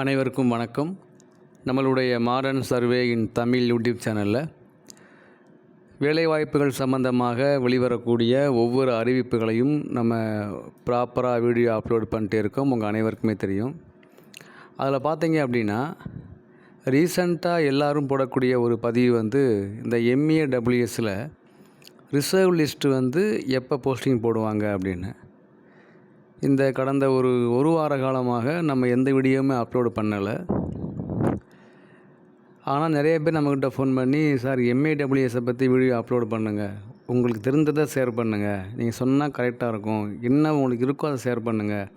அனைவருக்கும் வணக்கம். நம்மளுடைய modern survey in Tamil YouTube சேனலில் வேலைவாய்ப்புகள் சம்பந்தமாக வெளிவரக்கூடிய ஒவ்வொரு அறிவிப்புகளையும் நம்ம ப்ராப்பராக வீடியோ அப்லோட் பண்ணிட்டே இருக்கோம். உங்கள் அனைவருக்குமே தெரியும். அதில் பார்த்தீங்க அப்படின்னா ரீசண்டாக எல்லோரும் போடக்கூடிய ஒரு பதிவு வந்து இந்த எம்ஏ டபிள்யூஎஸில் ரிசர்வ் லிஸ்ட்டு வந்து எப்போ போஸ்டிங் போடுவாங்க அப்படின்னு. இந்த கடந்த ஒரு ஒரு வார காலமாக நம்ம எந்த வீடியோவுமே அப்லோடு பண்ணலை. ஆனால் நிறைய பேர் நம்மக்கிட்ட ஃபோன் பண்ணி சார் எம்ஏடபிள்யூஎஸை பற்றி வீடியோ அப்லோடு பண்ணுங்கள் உங்களுக்கு தெரிந்ததை ஷேர் பண்ணுங்கள் நீங்கள் சொன்னால் கரெக்டாக இருக்கும். என்ன உங்களுக்கு இருக்கோ அதை ஷேர் பண்ணுங்கள்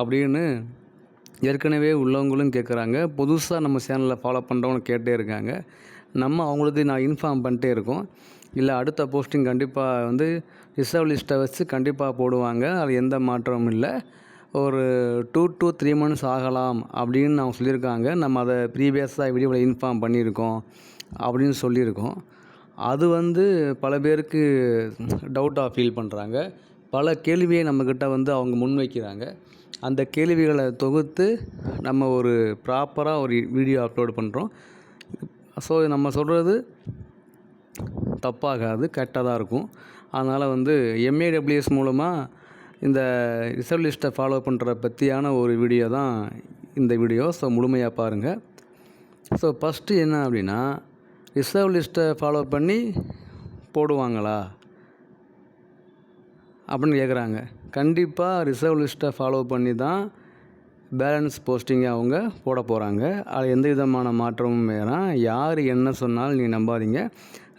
அப்படின்னு ஏற்கனவே உள்ளவங்களும் கேட்குறாங்க புதுசாக நம்ம சேனலில் ஃபாலோ பண்ணுறவங்க கேட்டே இருக்காங்க. நம்ம அவங்களுக்கு நான் இன்ஃபார்ம் பண்ணிட்டே இருக்கோம். இல்லை அடுத்த போஸ்டிங் கண்டிப்பாக வந்து ரிசர்வ் லிஸ்ட்டை வச்சு கண்டிப்பாக போடுவாங்க. அது எந்த மாற்றமும் இல்லை. ஒரு டூ டு த்ரீ மந்த்ஸ் ஆகலாம் அப்படின்னு அவங்க சொல்லியிருக்காங்க. நம்ம அதை ப்ரீவியஸாக வீடியோவில் இன்ஃபார்ம் பண்ணியிருக்கோம் அப்படின்னு சொல்லியிருக்கோம். அது வந்து பல பேருக்கு டவுட்டாக ஃபீல் பண்ணுறாங்க பல கேள்வியை நம்மக்கிட்ட வந்து அவங்க முன்வைக்கிறாங்க அந்த கேள்விகளை தொகுத்து நம்ம ஒரு ப்ராப்பராக ஒரு வீடியோ அப்லோட் பண்ணுறோம் ஸோ நம்ம சொல்கிறது தப்பாகாது கரெக்டாக தான் இருக்கும். அதனால் வந்து எம்ஏடபிள்யூஎஸ் மூலமாக இந்த ரிசர்வ் லிஸ்ட்டை ஃபாலோ பண்ணுற பற்றியான ஒரு வீடியோ தான் இந்த வீடியோ ஸோ முழுமையாக பாருங்கள் ஸோ ஃபஸ்ட்டு என்ன அப்படின்னா ரிசர்வ் லிஸ்ட்டை ஃபாலோ பண்ணி போடுவாங்களா? அப்படின்னு கேட்குறாங்க கண்டிப்பாக ரிசர்வ் லிஸ்ட்டை ஃபாலோ பண்ணி தான் பேலன்ஸ் போஸ்டிங்கை அவங்க போட போகிறாங்க அது எந்த விதமான மாற்றமும் வேணாம். யார் என்ன சொன்னாலும் நீங்கள் நம்பாதீங்க.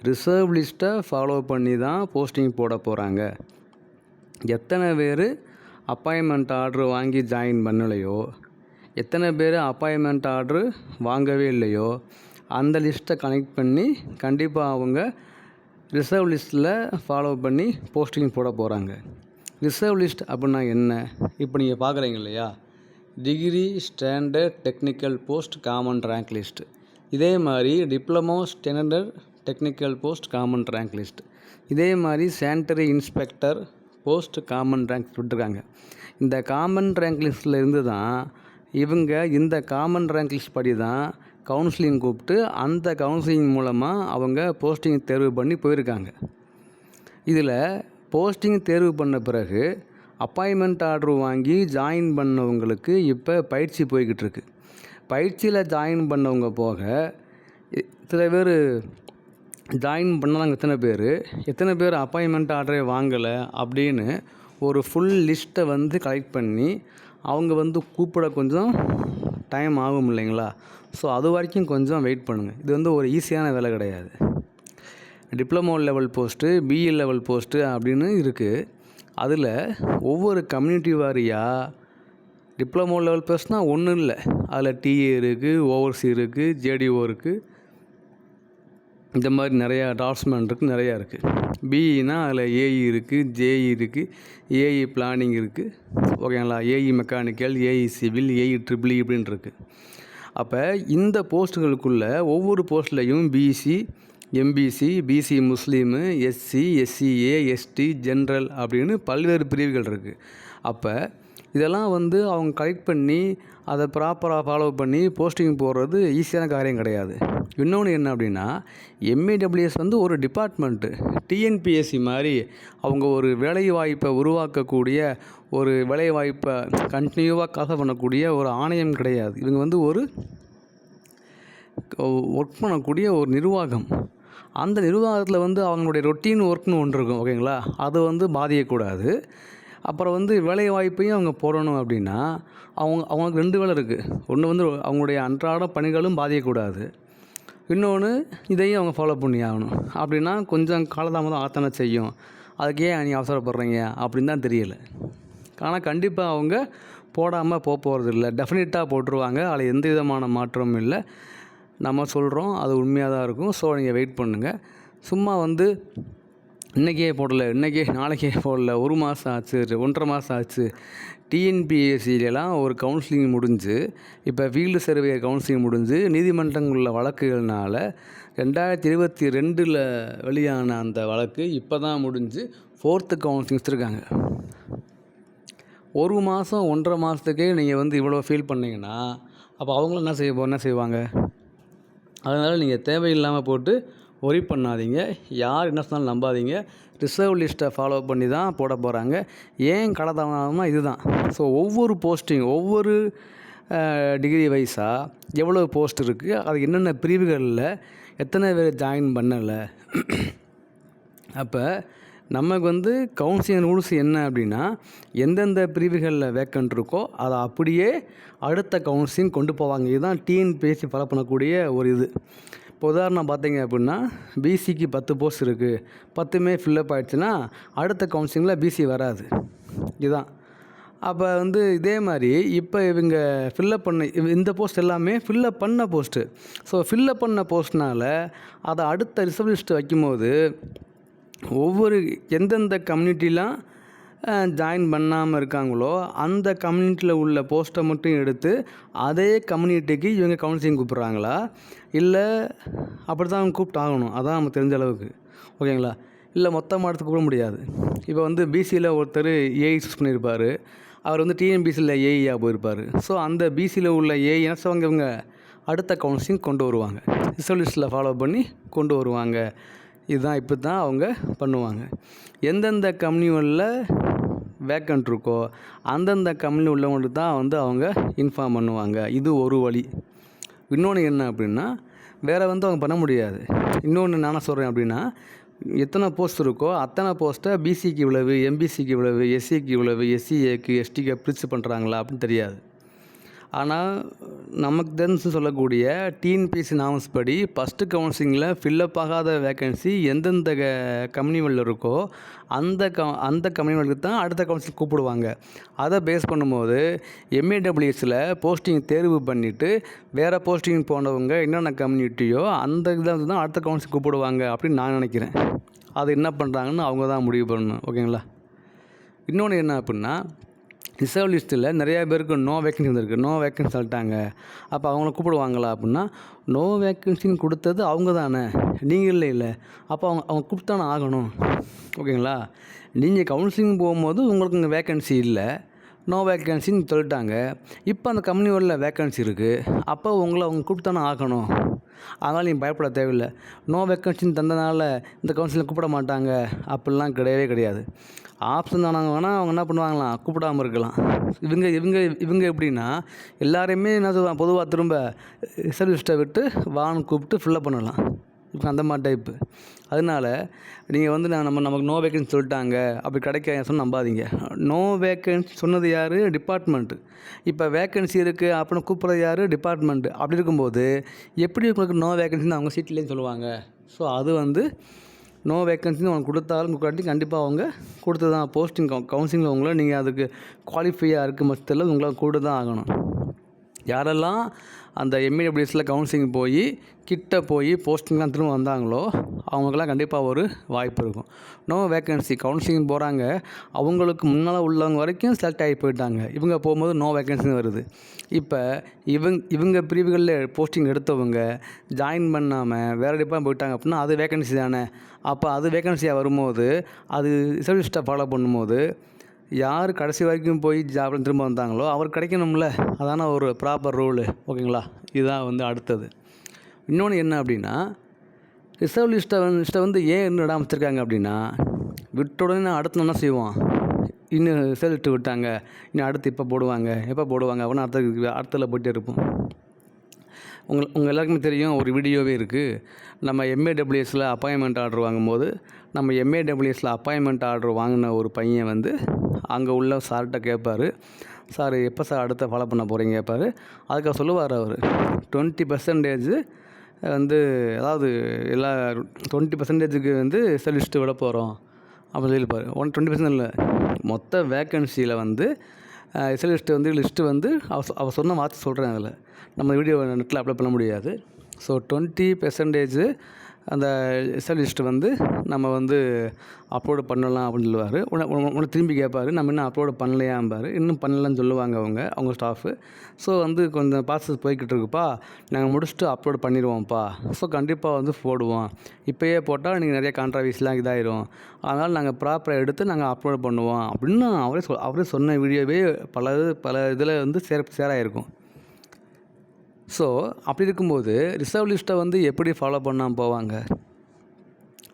ரிசர்வ் லிஸ்ட்டை ஃபாலோ பண்ணி தான் போஸ்டிங் போட போகிறாங்க எத்தனை பேர் அப்பாயின்மெண்ட் ஆர்டர் வாங்கி ஜாயின் பண்ணலையோ எத்தனை பேர் அப்பாயின்மெண்ட் ஆர்டர் வாங்கவே இல்லையோ அந்த லிஸ்ட்டை கனெக்ட் பண்ணி கண்டிப்பாக அவங்க ரிசர்வ் லிஸ்ட்டில் ஃபாலோ பண்ணி போஸ்டிங் போட போகிறாங்க ரிசர்வ் லிஸ்ட் அப்படின்னா என்ன? இப்போ நீங்கள் பார்க்குறீங்க இல்லையா? Degree standard technical post common rank list இதே மாதிரி diploma standard technical post common rank list இதே மாதிரி sanitary inspector post common rank விட்டுருக்காங்க. இந்த காமன் ரேங்க் லிஸ்ட்டில் இருந்து தான் இவங்க இந்த காமன் ரேங்க் லிஸ்ட் படி தான் கவுன்சிலிங் கூப்பிட்டு அந்த கவுன்சிலிங் மூலமாக அவங்க போஸ்டிங் தேர்வு பண்ணி போயிருக்காங்க. இதில் போஸ்டிங் தேர்வு பண்ண பிறகு அப்பாயின்மெண்ட் ஆர்டர் வாங்கி ஜாயின் பண்ணவங்களுக்கு இப்போ பயிற்சி போய்கிட்டு இருக்கு. பயிற்சியில் ஜாயின் பண்ணவங்க போக சில பேர் ஜாயின் பண்ணாங்க எத்தனை பேர்? எத்தனை பேர் அப்பாயின்மெண்ட் ஆர்டரே வாங்கலை அப்படின்னு ஒரு ஃபுல் லிஸ்ட்டை வந்து கலெக்ட் பண்ணி அவங்க வந்து கூப்பிட கொஞ்சம் டைம் ஆகும் இல்லைங்களா? ஸோ அது வரைக்கும் கொஞ்சம் வெயிட் பண்ணுங்கள் இது வந்து ஒரு ஈஸியான வேலை கிடையாது. Diploma level post BE level post அப்படின்னு இருக்குது அதில் ஒவ்வொரு கம்யூனிட்டி வாரியாக டிப்ளமோ லெவல் போஸ்ட்னால் ஒன்றும் இல்லை. அதில் டிஏ இருக்குது ஓவர்சி இருக்குது ஜேடிஓ இருக்குது இந்த மாதிரி நிறையா டாட்ஸ்மேன் இருக்குது நிறையா இருக்குது பிஇனா அதில் ஏஇ இருக்குது ஜேஇ இருக்குது ஏஇ பிளானிங் இருக்குது ஓகேங்களா? AE mechanical AE civil AE triple இப்படின்னு இருக்குது அப்போ இந்த போஸ்ட்டுகளுக்குள்ள ஒவ்வொரு போஸ்ட்லேயும் பிசி எம்பிசி பிசி முஸ்லீமு எஸ்சி எஸ்சிஏ எஸ்டி ஜென்ரல் அப்படின்னு பல்வேறு பிரிவுகள் இருக்குது அப்போ இதெல்லாம் வந்து அவங்க கலெக்ட் பண்ணி அதை ப்ராப்பராக ஃபாலோ பண்ணி போஸ்டிங் போடுறது ஈஸியான காரியம் கிடையாது. இன்னொன்று என்ன அப்படின்னா எம்ஏடபிள்யூஎஸ் வந்து ஒரு டிபார்ட்மெண்ட்டு டிஎன்பிஎஸ்சி மாதிரி அவங்க ஒரு வேலை வாய்ப்பை உருவாக்கக்கூடிய ஒரு வேலை வாய்ப்பை கண்டினியூவாக காசு பண்ணக்கூடிய ஒரு ஆணையம் கிடையாது. இவங்க வந்து ஒரு ஒர்க் பண்ணக்கூடிய ஒரு நிர்வாகம். அந்த நிர்வாகத்தில் வந்து அவங்களுடைய ரொட்டீன் ஒர்க்னு ஒன்று இருக்கும் ஓகேங்களா அது வந்து பாதிக்கக்கூடாது அப்புறம் வந்து வேலை வாய்ப்பையும் அவங்க போடணும் அப்படின்னா அவங்க அவங்களுக்கு ரெண்டு வேலை இருக்குது ஒன்று வந்து அவங்களுடைய அன்றாட பணிகளும் பாதிக்கக்கூடாது. இன்னொன்று இதையும் அவங்க ஃபாலோ பண்ணி ஆகணும். அப்படின்னா கொஞ்சம் காலதாமதம் ஆத்தனை செய்யும். அதுக்கு ஏன் நீ அவசரப்படுறீங்க? அப்படின்னு தான் தெரியலை. ஆனால் கண்டிப்பாக அவங்க போடாமல் போக போகிறது இல்லை. டெஃபினட்டாக போட்டுருவாங்க. அதில் எந்த விதமான மாற்றமும் இல்லை. நம்ம சொல்கிறோம் அது உண்மையாக தான் இருக்கும். ஸோ நீங்கள் வெயிட் பண்ணுங்கள் சும்மா வந்து இன்றைக்கே போடல இன்றைக்கே நாளைக்கே போடல. ஒரு மாதம் ஆச்சு ஒன்றரை மாதம் ஆச்சு. டிஎன்பிஎஸ்சிலலாம் ஒரு கவுன்சிலிங் முடிஞ்சு இப்போ ஃபீல்டு சர்வே கவுன்சிலிங் முடிஞ்சு நீதிமன்றங்களில் வழக்குகள்னால ரெண்டாயிரத்தி இருபத்தி ரெண்டில் வெளியான அந்த வழக்கு இப்போ தான் முடிஞ்சு ஃபோர்த்து கவுன்சிலிங் வச்சுருக்காங்க. ஒரு மாதம் ஒன்றரை மாதத்துக்கே நீங்கள் வந்து இவ்வளோ ஃபீல் பண்ணிங்கன்னா அப்போ அவங்களும் என்ன செய்ய என்ன செய்வாங்க? அதனால் நீங்கள் தேவையில்லாமல் போட்டு ஒரி பண்ணாதீங்க. யார் என்ன சொன்னாலும் நம்பாதீங்க. ரிசர்வ் லிஸ்ட்டை ஃபாலோ பண்ணி தான் போட போகிறாங்க ஏன் கடத்தவனா இதுதான். ஸோ ஒவ்வொரு போஸ்டிங் ஒவ்வொரு டிகிரி வைஸாக எவ்வளோ போஸ்ட் இருக்குது அது என்னென்ன பிரிவுகளில் எத்தனை பேர் ஜாயின் பண்ணலை. அப்போ நமக்கு வந்து கவுன்சிலிங் ரூல்ஸ் என்ன அப்படின்னா எந்தெந்த பிரிவுகளில் வேக்கண்ட் இருக்கோ அதை அப்படியே அடுத்த கவுன்சிலிங் கொண்டு போவாங்க. இதுதான் டிஎன்பிஎஸ்சி ஃபாலோ பண்ணக்கூடிய ஒரு இது. இப்போ உதாரணம் பார்த்தீங்க அப்படின்னா பிசிக்கு பத்து போஸ்ட் இருக்குது பத்துமே ஃபில்லப் ஆகிடுச்சுன்னா அடுத்த கவுன்சிலிங்கில் பிசி வராது. இதுதான். அப்போ வந்து இதே மாதிரி இப்போ இவங்க ஃபில்லப் பண்ண இந்த போஸ்ட் எல்லாமே ஃபில்லப் பண்ண போஸ்ட்டு ஸோ ஃபில்லப் பண்ண போஸ்ட்னால் அதை அடுத்த ரிசர்வ் லிஸ்ட்டு வைக்கும்போது ஒவ்வொரு எந்தெந்த கம்யூனிட்டிலாம் ஜாயின் பண்ணாமல் இருக்காங்களோ அந்த கம்யூனிட்டியில் உள்ள போஸ்ட்டை மட்டும் எடுத்து அதே கம்யூனிட்டிக்கு இவங்க கவுன்சிலிங் கூப்பிட்றாங்களா? இல்லை அப்படி தான் அவங்க கூப்பிட்டு ஆகணும். அதான் நம்ம தெரிஞ்ச அளவுக்கு. ஓகேங்களா? இல்லை மொத்தமாக எடுத்து கூப்பிட முடியாது. இப்போ வந்து பிசியில் ஒருத்தர் ஏஐ சூஸ் பண்ணியிருப்பார் அவர் வந்து டிஎன்பிசியில் ஏஐயாக போயிருப்பார். ஸோ அந்த பிசியில் உள்ள ஏஐ என்ன இவங்க? அடுத்த கவுன்சிலிங் கொண்டு வருவாங்க. ரிசல்யூஷனில் ஃபாலோ பண்ணி கொண்டு வருவாங்க. இதுதான் இப்படி தான் அவங்க பண்ணுவாங்க. எந்தெந்த கம்பெனிகளில் வேக்கண்ட் இருக்கோ அந்தந்த கம்பெனி உள்ளவங்களுக்கு தான் வந்து அவங்க இன்ஃபார்ம் பண்ணுவாங்க. இது ஒரு வழி. இன்னொன்று என்ன அப்படின்னா வேறு வந்து அவங்க பண்ண முடியாது. இன்னொன்று நான் சொல்கிறேன் அப்படின்னா எத்தனை போஸ்ட் இருக்கோ அத்தனை போஸ்ட்டை பிசிக்கு இவ்வளவு எம்பிசிக்கு இவ்வளவு எஸ்சிக்கு இவ்வளவு எஸ்சிஏக்கு எஸ்டிக்கு பிரித்து பண்ணுறாங்களா அப்படின்னு தெரியாது. ஆனால் நமக்கு தெரிஞ்சு சொல்லக்கூடிய டிஎன்பிஎஸ்சி நாம்ஸ் படி ஃபஸ்ட்டு கவுன்சிலிங்கில் ஃபில்லப் ஆகாத வேக்கன்சி எந்தெந்த க கம்பெனிகளில் இருக்கோ அந்த க அந்த கம்பெனிகளுக்கு தான் அடுத்த கவுன்சில் கூப்பிடுவாங்க. அதை பேஸ் பண்ணும்போது எம்ஏடபிள்யூஎஸில் போஸ்டிங் தேர்வு பண்ணிவிட்டு வேறு போஸ்டிங் போனவங்க என்னென்ன கம்யூனிட்டியோ அந்த இதாக தான் அடுத்த கவுன்சில் கூப்பிடுவாங்க அப்படின்னு நான் நினைக்கிறேன். அது என்ன பண்ணுறாங்கன்னு அவங்க தான் முடிவு பண்ணணும். ஓகேங்களா? இன்னொன்று என்ன அப்படின்னா ரிசர்வ் லிஸ்ட்டில் நிறையா பேருக்கு நோ வேக்கன்சி வந்திருக்கு. நோ வேக்கன்சி சொல்லிட்டாங்க. அப்போ அவங்கள கூப்பிடுவாங்களா அப்படின்னா நோ வேக்கன்சின்னு கொடுத்தது அவங்க தானே. நீங்கள் இல்லை இல்லை அப்போ அவங்க அவங்க கூப்பிட்டானே ஆகணும். ஓகேங்களா? நீங்கள் கவுன்சிலிங் போகும்போது உங்களுக்கு இங்கே வேக்கன்சி இல்லை. நோ வேக்கன்சின்னு சொல்லிட்டாங்க. இப்போ அந்த கம்பெனிகளில் வேக்கன்சி இருக்குது அப்போ உங்களை அவங்க கூப்பிட்டானே ஆகணும். அதனால் நீங்கள் பயப்பட தேவையில்லை. நோ வேக்கன்சின்னு தந்தனால இந்த கவுன்சிலில் கூப்பிட மாட்டாங்க. அப்படிலாம் கிடையவே கிடையாது. ஆப்ஷன் தானாங்க. வேணால் அவங்க என்ன பண்ணுவாங்களாம்? கூப்பிடாம இருக்கலாம். இவங்க இவங்க இவங்க எப்படின்னா எல்லாரையுமே என்ன சொல்லுவாங்க? பொதுவாக திரும்ப ரிசர்விஸ்ட்டை விட்டு வான்னு கூப்பிட்டு ஃபில்லப் பண்ணலாம். இப்போ அந்த மாதிரி டைப்பு அதனால நீங்கள் வந்து நான் நம்ம நமக்கு நோ வேக்கன்சி சொல்லிட்டாங்க. அப்படி கிடைக்க சொன்ன நம்பாதீங்க. நோ வேக்கன்சி சொன்னது யார்? டிபார்ட்மெண்ட்டு இப்போ வேக்கன்சி இருக்குது அப்படின்னு கூப்பிட்றது யார்? டிபார்ட்மெண்ட்டு அப்படி இருக்கும்போது எப்படி உங்களுக்கு நோ வேக்கன்சின்னு அவங்க சீட்லேயும் சொல்லுவாங்க. ஸோ அது வந்து நோ வேக்கன்சின்னு அவங்க கொடுத்தாலும் கொடுக்காட்டி கண்டிப்பாக அவங்க கொடுத்து தான் போஸ்டிங் கவுன்சிலிங்கில் உங்களை நீங்கள் அதுக்கு குவாலிஃபையாக இருக்க பட்சத்தில் உங்களை கூட தான் ஆகணும். யாரெல்லாம் அந்த எம்ஏடபிள்யூஎஸில் கவுன்சிலிங் போய் கிட்ட போய் போஸ்டிங்லாம் திரும்ப வந்தாங்களோ அவங்களுக்கெல்லாம் கண்டிப்பாக ஒரு வாய்ப்பு இருக்கும். நோ வேக்கன்சி கவுன்சிலிங் போகிறாங்க அவங்களுக்கு முன்னால் உள்ளவங்க வரைக்கும் செலக்ட் ஆகி போயிட்டாங்க. இவங்க போகும்போது நோ வேக்கன்சின்னு வருது. இப்போ இவங்க இவங்க பிரிவுகளில் போஸ்டிங் எடுத்தவங்க ஜாயின் பண்ணாமல் வேறு டிப்பாக போயிட்டாங்க அப்படின்னா அது வேக்கன்சி தானே. அப்போ அது வேக்கன்சியாக வரும்போது அது ரிசர்விஸ்ட்டை ஃபாலோ பண்ணும்போது யார் கடைசி வரைக்கும் போய் ஜாப்ல திரும்ப வந்தாங்களோ அவர் கிடைக்கணும்ல. அதான ஒரு ப்ராப்பர் ரூலு ஓகேங்களா இதுதான் வந்து அடுத்தது. இன்னொன்று என்ன அப்படின்னா ரிசர்வ் லிஸ்ட்டை வந்து லிஸ்ட்டை வந்து ஏன் இன்னும் இடம் அமைச்சிருக்காங்க அப்படின்னா விட்ட உடனே அடுத்து என்ன செய்வோம் இன்னும் ரிசர்வ் லிஸ்ட்டு விட்டாங்க. இன்னும் அடுத்து இப்போ போடுவாங்க. எப்போ போடுவாங்க? அப்படின்னு அடுத்த அடுத்ததில் போயிட்டே இருப்போம். உங்கள் உங்கள் எல்லாருக்குமே தெரியும் ஒரு வீடியோவே இருக்குது நம்ம எம்ஏடபிள்யூஎஸில் அப்பாயின்மெண்ட் ஆர்டர் வாங்கும்போது நம்ம எம்ஏடபிள்யூஎஸில் அப்பாயின்மெண்ட் ஆர்டர் வாங்கின ஒரு பையன் வந்து அங்கே உள்ள சார்கிட்ட கேட்பார் சார் எப்போ சார் அடுத்த ஃபாலோ பண்ண போகிறீங்க கேட்பார் அதுக்காக சொல்லுவார் அவர். டுவெண்ட்டி பர்சன்டேஜ் வந்து அதாவது எல்லா டுவெண்ட்டி பர்சன்டேஜுக்கு வந்து லிஸ்ட்டு விட போகிறோம் அப்படின்னு சொல்லியிருப்பார் ஒன் டுவெண்ட்டி பர்சன்ட் இல்லை. மொத்த வேக்கன்சியில் வந்து எஸ்எல் வந்து லிஸ்ட்டு வந்து அவ அவ சொன்ன வார்த்தை சொல்கிறேன் அதில். நம்ம வீடியோ நெட்டில் அப்ளை பண்ண முடியாது. ஸோ டுவெண்ட்டி பெர்சன்டேஜு அந்த எஸ்எல் லிஸ்ட்டு வந்து நம்ம வந்து அப்லோடு பண்ணலாம் அப்படின்னு சொல்லுவார். உடனே உடனே- திரும்பி கேட்பாரு நம்ம இன்னும் அப்லோடு பண்ணலையாம்பார். இன்னும் பண்ணலன்னு சொல்லுவாங்க அவங்க அவங்க ஸ்டாஃபு ஸோ வந்து கொஞ்சம் ப்ராசஸ் போய்கிட்டு இருக்குப்பா. நாங்கள் முடிச்சுட்டு அப்லோடு பண்ணிடுவோம்ப்பா. ஸோ கண்டிப்பாக வந்து போடுவோம். இப்போயே போட்டால் நீங்கள் நிறைய கான்ட்ராவர்ஸ்லாம் இதாயிரும். அதனால் நாங்கள் ப்ராப்பராக எடுத்து நாங்கள் அப்லோடு பண்ணுவோம் அப்படின்னு அவரே சொல் அவரே சொன்ன வீடியோவே பல பல இதில் வந்து சேர் சேராயிருக்கும். ஸோ அப்படி இருக்கும்போது ரிசர்வ் லிஸ்ட்டை வந்து எப்படி ஃபாலோ பண்ணாமல் போவாங்க?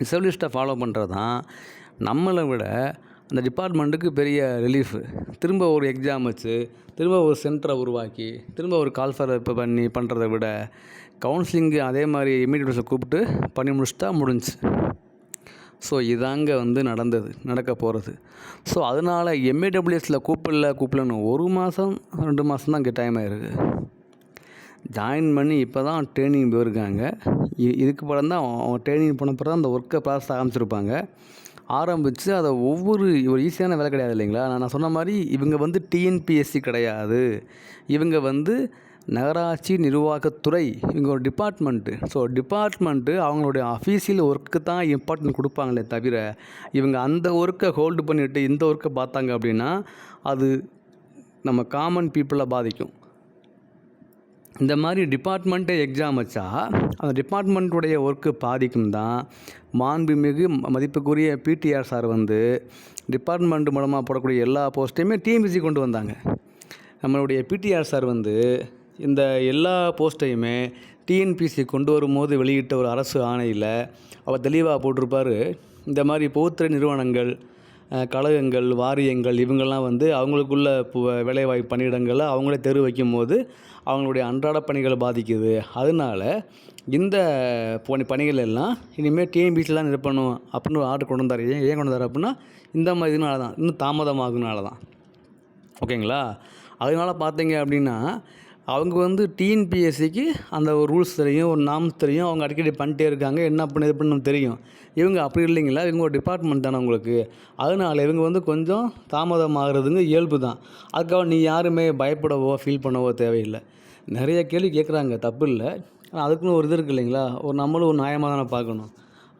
ரிசர்வ் லிஸ்ட்டை ஃபாலோ பண்ணுறது தான் நம்மளை விட அந்த டிபார்ட்மெண்ட்டுக்கு பெரிய ரிலீஃபு திரும்ப ஒரு எக்ஸாம் வச்சு திரும்ப ஒரு சென்டரை உருவாக்கி திரும்ப ஒரு கால்ஃபர் இப்போ பண்ணி பண்ணுறத விட கவுன்சிலிங்கு அதே மாதிரி இமீடியட்ஸை கூப்பிட்டு பண்ணி முடிச்சுட்டா முடிஞ்சு. ஸோ இதாங்க வந்து நடந்தது நடக்க போகிறது ஸோ அதனால் எம்ஏடபிள்யூஎஸில் கூப்பிடல கூப்பிடலன்னு ஒரு மாதம் ரெண்டு மாதம் தான் இங்கே டைம் ஆயிருக்கு. ஜாயின் பண்ணி இப்போ தான் ட்ரைனிங் போயிருக்காங்க இ- இதுக்கு படம் தான் அவன் ட்ரைனிங் போன பிறகு தான் அந்த ஒர்க்கை ப்ராசஸ் ஆரம்பிச்சிருப்பாங்க. ஆரம்பித்து அதை ஒவ்வொரு ஒரு ஈஸியான வேலை கிடையாது இல்லைங்களா? நான் நான் சொன்ன மாதிரி இவங்க வந்து டிஎன்பிஎஸ்சி கிடையாது. இவங்க வந்து நகராட்சி நிர்வாகத்துறை இவங்க ஒரு டிபார்ட்மெண்ட்டு ஸோ டிபார்ட்மெண்ட்டு அவங்களுடைய அஃபீஷியல் ஒர்க்கு தான் இம்பார்ட்டன்ட் கொடுப்பாங்களே தவிர இவங்க அந்த ஒர்க்கை ஹோல்டு பண்ணிவிட்டு இந்த ஒர்க்கை பார்த்தாங்க அப்படின்னா அது நம்ம காமன் பீப்புளை பாதிக்கும். இந்த மாதிரி டிபார்ட்மெண்ட்டே எக்ஸாம் வச்சா அந்த டிபார்ட்மெண்ட்டுடைய ஒர்க்கு பாதிக்கும் தான். மாண்புமிகு ம- மதிப்புக்குரிய பிடிஆர் சார் வந்து டிபார்ட்மெண்ட் மூலமாக போடக்கூடிய எல்லா போஸ்ட்டையுமே டிஎம்பிசி கொண்டு வந்தாங்க. நம்மளுடைய பிடிஆர் சார் வந்து இந்த எல்லா போஸ்ட்டையுமே டிஎன்பிசி கொண்டு வரும்போது வெளியிட்ட ஒரு அரசு ஆணையில் அவர் தெளிவாக போட்டிருப்பாரு. இந்த மாதிரி பொதுத்துறை நிறுவனங்கள் கழகங்கள் வாரியங்கள் இவங்கெல்லாம் வந்து அவங்களுக்குள்ள பு- வேலைவாய்ப்பு பணியிடங்களை அவங்களே தேர்வு வைக்கும்போது அவங்களுடைய அன்றாட பணிகளை பாதிக்குது. அதனால இந்த பணி பணிகள் எல்லாம் இனிமேல் டிஎன்பிசியில் தான் நிற்பணும் அப்படின்னு ஒரு ஆர்டர் கொண்டு வந்தார். ஏன் ஏன் கொண்டு வந்தார் அப்படின்னா இந்த மாதிரி இதனால தான் இன்னும் தாமதமாகுனால தான் ஓகேங்களா? அதனால பார்த்தீங்க அப்படின்னா அவங்க வந்து டிஎன்பிஎஸ்சிக்கு அந்த ஒரு ரூல்ஸ் தெரியும் ஒரு நாம்ஸ் தெரியும். அவங்க அடிக்கடி பண்ணிட்டே இருக்காங்க. என்ன பண்ண இது பண்ணணும் தெரியும். இவங்க அப்படி இல்லைங்களா? இவங்க ஒரு டிபார்ட்மெண்ட் தானே உங்களுக்கு. அதனால் இவங்க வந்து கொஞ்சம் தாமதமாகிறதுங்க இயல்பு தான். அதுக்காக நீ யாருமே பயப்படவோ ஃபீல் பண்ணவோ தேவையில்லை. நிறைய கேள்வி கேட்குறாங்க தப்பு இல்லை. ஆனால் அதுக்குன்னு ஒரு இது இருக்குது இல்லைங்களா? ஒரு நம்மளும் ஒரு நியாயமாக தானே பார்க்கணும்.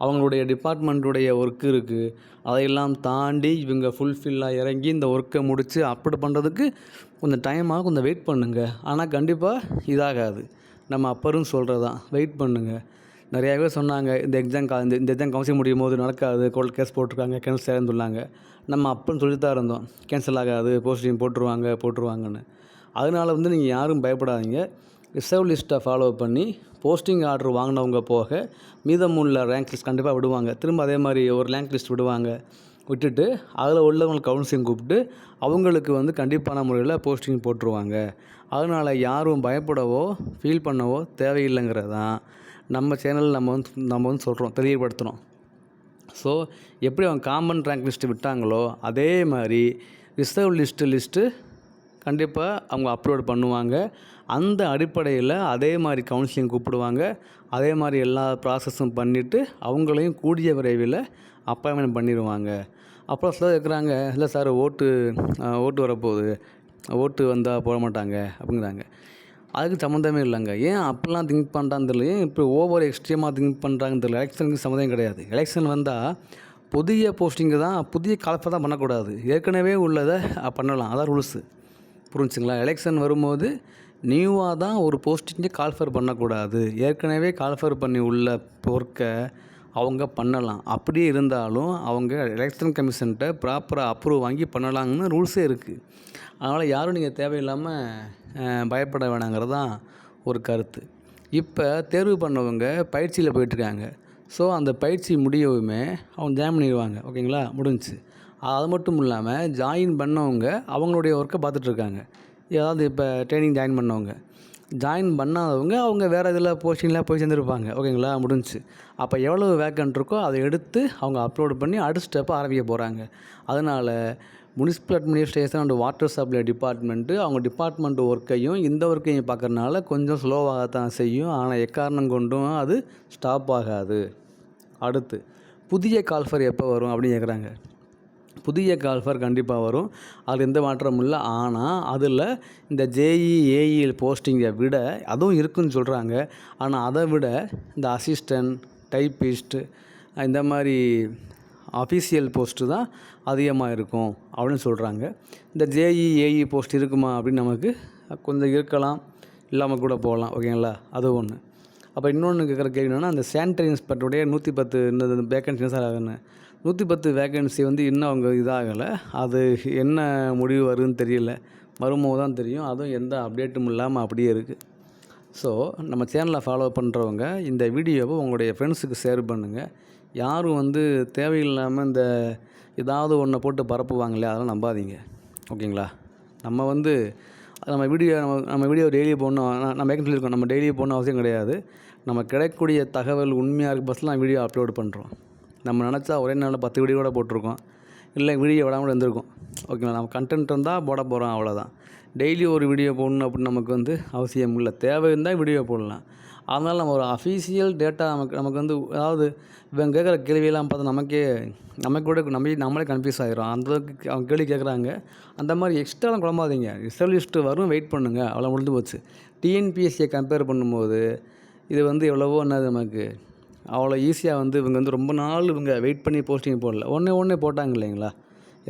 அவங்களுடைய டிபார்ட்மெண்ட்டுடைய ஒர்க் இருக்குது அதையெல்லாம் தாண்டி இவங்க ஃபுல்ஃபில்லாக இறங்கி இந்த ஒர்க்கை முடித்து அப்படி பண்ணுறதுக்கு கொஞ்சம் டைம் ஆகும் கொஞ்சம் வெயிட் பண்ணுங்க. ஆனால் கண்டிப்பாக இதாகாது. நம்ம அப்பரும் சொல்கிறது தான் வெயிட் பண்ணுங்க. நிறையா பேர் சொன்னாங்க இந்த எக்ஸாம் கா இந்த இந்த எக்ஸாம் கவுன்சில் முடியும் போது நடக்காது கோல்ட் கேஸ் போட்டிருக்காங்க கேன்சல் ஆகுதுன்னு சொன்னாங்க. நம்ம அப்பன்னு சொல்லி தான் இருந்தோம். கேன்சல் ஆகாது போஸ்டிங் போட்டுருவாங்க போட்டுருவாங்கன்னு. அதனால வந்து நீங்கள் யாரும் பயப்படாதீங்க. ரிசர்வ் லிஸ்ட்டை ஃபாலோ பண்ணி போஸ்டிங் ஆர்டர் வாங்கினவங்க போக மீதமுள்ள ரேங்க் லிஸ்ட் கண்டிப்பாக விடுவாங்க. திரும்ப அதே மாதிரி ஒரு ரேங்க் லிஸ்ட் விடுவாங்க. விட்டுட்டு அதில் உள்ளவங்களுக்கு கவுன்சிலிங் கூப்பிட்டு அவங்களுக்கு வந்து கண்டிப்பான முறையில் போஸ்டிங் போட்டுருவாங்க. அதனால் யாரும் பயப்படவோ ஃபீல் பண்ணவோ தேவையில்லைங்கிறது தான் நம்ம சேனலில் நம்ம வந்து நம்ம வந்து சொல்கிறோம் தெளிவுபடுத்துகிறோம் ஸோ எப்படி அவங்க காமன் ரேங்க் லிஸ்ட்டு விட்டாங்களோ அதே மாதிரி ரிசர்வ் லிஸ்ட்டு லிஸ்ட்டு கண்டிப்பாக அவங்க அப்லோட் பண்ணுவாங்க. அந்த அடிப்படையில் அதே மாதிரி கவுன்சிலிங் கூப்பிடுவாங்க. அதே மாதிரி எல்லா ப்ராசஸும் பண்ணிவிட்டு அவங்களையும் கூடிய விரைவில் அப்பாயின்மெண்ட் பண்ணிடுவாங்க அப்புறம் சிலர் இருக்கிறாங்க இல்லை சார் ஓட்டு ஓட்டு வரப்போகுது. ஓட்டு வந்தால் போட மாட்டாங்க அப்படிங்கிறாங்க. அதுக்கு சம்மந்தமே இல்லைங்க. ஏன் அப்படிலாம் திங்க் பண்ணுறான்னு தெரியல. ஏன் இப்போ ஓவர் எக்ஸ்ட்ரீமாக திங்க் பண்ணுறாங்கன்னு தெரியல. எலெக்ஷனுக்கு சம்மந்தம் கிடையாது. எலெக்ஷன் வந்தால் புதிய போஸ்டிங்கு தான் புதிய கலப்பை தான் பண்ணக்கூடாது. ஏற்கனவே உள்ளதை பண்ணலாம். அதான் ரூல்ஸு புரிஞ்சுங்களா? எலெக்ஷன் வரும்போது நியூவாக தான் ஒரு போஸ்டிங்கை கால்ஃபர் பண்ணக்கூடாது. ஏற்கனவே கால்ஃபர் பண்ணி உள்ள ஒர்க்கை அவங்க பண்ணலாம். அப்படியே இருந்தாலும் அவங்க எலெக்ஷன் கமிஷன்கிட்ட ப்ராப்பராக அப்ரூவ் வாங்கி பண்ணலாங்கன்னு ரூல்ஸே இருக்குது அதனால் யாரும் நீங்கள் தேவையில்லாமல் பயப்பட வேணாங்கிறது தான் ஒரு கருத்து. இப்போ தேர்வு பண்ணவங்க பயிற்சியில் போயிட்டுருக்காங்க. ஸோ அந்த பயிற்சி முடியவுமே அவங்க ஜாயின் பண்ணிடுவாங்க. ஓகேங்களா முடிஞ்சு அது மட்டும் இல்லாமல் ஜாயின் பண்ணவங்க அவங்களுடைய ஒர்க்கை பார்த்துட்ருக்காங்க ஏதாவது இப்போ ட்ரைனிங் ஜாயின் பண்ணவங்க. ஜாயின் பண்ணாதவங்க அவங்க வேறு இதில் போஸ்டிங்கில் போய் சேர்ந்துருப்பாங்க. ஓகேங்களா? முடிஞ்சுச்சு. அப்போ எவ்வளோ வேக்கன்ட் இருக்கோ அதை எடுத்து அவங்க அப்லோடு பண்ணி அடுத்த ஸ்டெப்பை ஆரம்பிக்க போகிறாங்க அதனால் municipal administration and water supply department அவங்க டிபார்ட்மெண்ட் ஒர்க்கையும் இந்த ஒர்க்கையும் பார்க்கறனால கொஞ்சம் ஸ்லோவாக தான் செய்யும். ஆனால் எக்காரணம் கொண்டும் அது ஸ்டாப் ஆகாது. அடுத்து புதிய கால்ஃபர் எப்போ வரும் அப்படின்னு கேட்குறாங்க புதிய கால்ஃபர் கண்டிப்பாக வரும். அது எந்த மாற்றமும் இல்லை. ஆனால் அதில் இந்த ஜேஇ போஸ்டிங்கை விட அதுவும் இருக்குன்னு சொல்கிறாங்க ஆனால் அதை விட இந்த அசிஸ்டன்ட் டைப்பிஸ்ட்டு இந்த மாதிரி அஃபீஷியல் போஸ்ட்டு தான் அதிகமாக இருக்கும் அப்படின்னு சொல்கிறாங்க இந்த ஜேஇ ஏஇ போஸ்ட் இருக்குமா அப்படின்னு நமக்கு கொஞ்சம் இருக்கலாம். இல்லாமல் கூட போகலாம். ஓகேங்களா? அது ஒன்று அப்போ இன்னொன்று கேட்குற கேள்வி என்னென்னா அந்த சானிட்டரி இன்ஸ்பெக்டருடைய நூற்றி பத்து இந்த வேக்கன்சி சார் ஆகுன்னு நூற்றி பத்து வேக்கன்சி வந்து இன்னும் அவங்க இதாகலை. அது என்ன முடிவு வருதுன்னு தெரியல. வரும்போது தான் தெரியும். அதுவும் எந்த அப்டேட்டும் இல்லாமல் அப்படியே இருக்குது ஸோ நம்ம சேனலை ஃபாலோ பண்ணுறவங்க இந்த வீடியோவை உங்களுடைய ஃப்ரெண்ட்ஸுக்கு ஷேர் பண்ணுங்கள் யாரும் வந்து தேவையில்லாமல் இந்த ஏதாவது ஒன்றை போட்டு பரப்புவாங்களே அதெல்லாம் நம்பாதீங்க. ஓகேங்களா? நம்ம வந்து நம்ம வீடியோ நம்ம நம்ம வீடியோ டெய்லி போடணும். நம்ம ஏற்கனவே சொல்லியிருக்கோம் நம்ம டெய்லி போடணும் அவசியம் கிடையாது. நம்ம கிடைக்கக்கூடிய தகவல் உண்மையாக இருக்க பஸ்லாம் வீடியோ அப்லோட் பண்ணுறோம் நம்ம நினச்சா ஒரே நாளில் பத்து வீடியோ கூட போட்டிருக்கோம். இல்லை வீடியோ விடாமல் இருந்திருக்கும். ஓகேங்களா நம்ம கண்டென்ட் இருந்தால் போட போகிறோம் அவ்வளோதான் டெய்லி ஒரு வீடியோ போடணும் அப்படின்னு நமக்கு வந்து அவசியம் இல்லை. தேவை இருந்தால் வீடியோ போடலாம். அதனால் நம்ம ஒரு அஃபீஷியல் டேட்டா நமக்கு நமக்கு வந்து அதாவது இவங்க கேட்குற கேள்வியெல்லாம் பார்த்தா நமக்கே நமக்கு கூட நம்ம நம்மளே கன்ஃபியூஸ் ஆகிரும் அந்தளவுக்கு அவங்க கேள்வி கேட்குறாங்க. அந்த மாதிரி எக்ஸ்ட்ராலாம் குழம்பாதீங்க. ரிசல்ட் வரும் வெயிட் பண்ணுங்கள் அவ்வளோ முடிஞ்சு போச்சு. டிஎன்பிஎஸ்சியை கம்பேர் பண்ணும்போது இது வந்து எவ்வளவோ என்னது நமக்கு. அவ்வளோ ஈஸியாக வந்து இவங்க வந்து ரொம்ப நாள் இவங்க வெயிட் பண்ணி போஸ்டிங் போடல. ஒன்றே ஒன்றே போட்டாங்க இல்லைங்களா?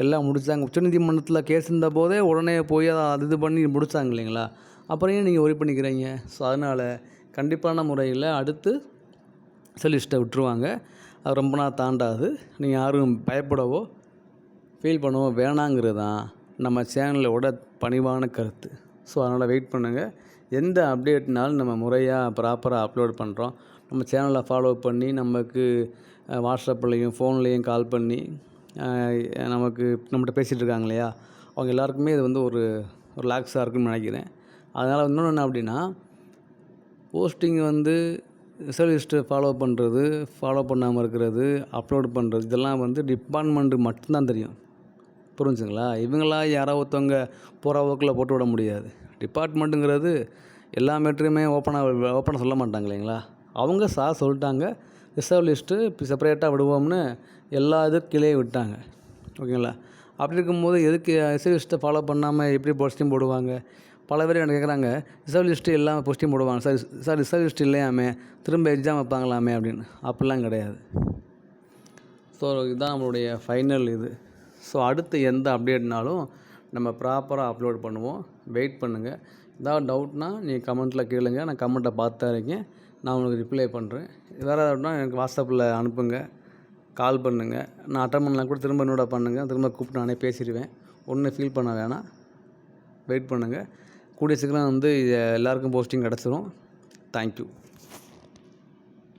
எல்லாம் முடிச்சாங்க. உச்சநீதிமன்றத்தில் கேஸ் இருந்த போதே உடனே போய் அதை அது இது பண்ணி முடித்தாங்க இல்லைங்களா? அப்புறம் ஏன் நீங்கள் ஒரி பண்ணிக்கிறீங்க? ஸோ அதனால் கண்டிப்பான முறையில் அடுத்து லிஸ்ட்டை விட்டுருவாங்க. அது ரொம்ப நாள் தாண்டாது. நீங்கள் யாரும் பயப்படவோ ஃபீல் பண்ணவோ வேணாங்கிறது தான் நம்ம சேனலோட பணிவான கருத்து. ஸோ அதனால் வெயிட் பண்ணுங்கள் எந்த அப்டேட்னாலும் நம்ம முறையாக ப்ராப்பராக அப்லோட் பண்ணுறோம் நம்ம சேனலை ஃபாலோ பண்ணி நமக்கு வாட்ஸ்அப்லேயும் ஃபோன்லேயும் கால் பண்ணி நமக்கு நம்மகிட்ட பேசிகிட்டு இருக்காங்க இல்லையா? அவங்க எல்லாருக்குமே இது வந்து ஒரு ரிலாக்ஸாக இருக்குன்னு நினைக்கிறேன். அதனால் இன்னொன்று என்ன அப்படின்னா போஸ்டிங் வந்து ரிசர்விஸ்ட்டு ஃபாலோ பண்ணுறது ஃபாலோ பண்ணாமல் இருக்கிறது அப்லோட் பண்ணுறது இதெல்லாம் வந்து டிபார்ட்மெண்ட்டு மட்டும்தான் தெரியும். புரிஞ்சுங்களா இவங்களா யாரோ ஒருத்தவங்க போகிற போக்கில் போட்டு விட முடியாது. டிபார்ட்மெண்ட்டுங்கிறது எல்லா மேட்ரையுமே ஓப்பனாக ஓப்பனாக சொல்ல மாட்டாங்க இல்லைங்களா? அவங்க சார் சொல்லிட்டாங்க ரிசர்வ் லிஸ்ட்டு செப்பரேட்டாக விடுவோம்னு எல்லா இதுவும் கீழே விட்டாங்க. ஓகேங்களா? அப்படி இருக்கும்போது எதுக்கு ரிசர்வ் லிஸ்ட்டை ஃபாலோ பண்ணாமல் எப்படி போஸ்டிங் போடுவாங்க? பல பேர் எனக்கு கேட்குறாங்க ரிசர்வ் லிஸ்ட்டு எல்லாம் போஸ்டிங் போடுவாங்க. சார் சார் ரிசர்வ் லிஸ்ட் இல்லையாமே திரும்ப எக்ஸாம் வைப்பாங்களாமே அப்படின்னு. அப்படிலாம் கிடையாது. ஸோ இதுதான் நம்மளுடைய ஃபைனல் இது. ஸோ அடுத்து எந்த அப்டேட்னாலும் நம்ம ப்ராப்பராக அப்லோட் பண்ணுவோம். வெயிட் பண்ணுங்கள் ஏதாவது டவுட்னா நீங்கள் கமெண்ட்டில் கேளுங்கள் நான் கமெண்ட்டை பார்த்து இருக்கேன் நான் உங்களுக்கு ரிப்ளை பண்ணுறேன் வேறு ஏதாவதுனா எனக்கு வாட்ஸ்அப்பில் அனுப்புங்க. கால் பண்ணுங்கள் நான் அட்டன் பண்ணலாம் கூட திரும்ப என்னோட பண்ணுங்கள் திரும்ப கூப்பிட்டு நானே பேசிடுவேன். ஒன்றும் ஃபீல் பண்ண வேணாம். வெயிட் பண்ணுங்கள் கூடிய சீக்கிரம் வந்து இது எல்லாருக்கும் போஸ்டிங் கிடச்சிரும். தேங்க்யூ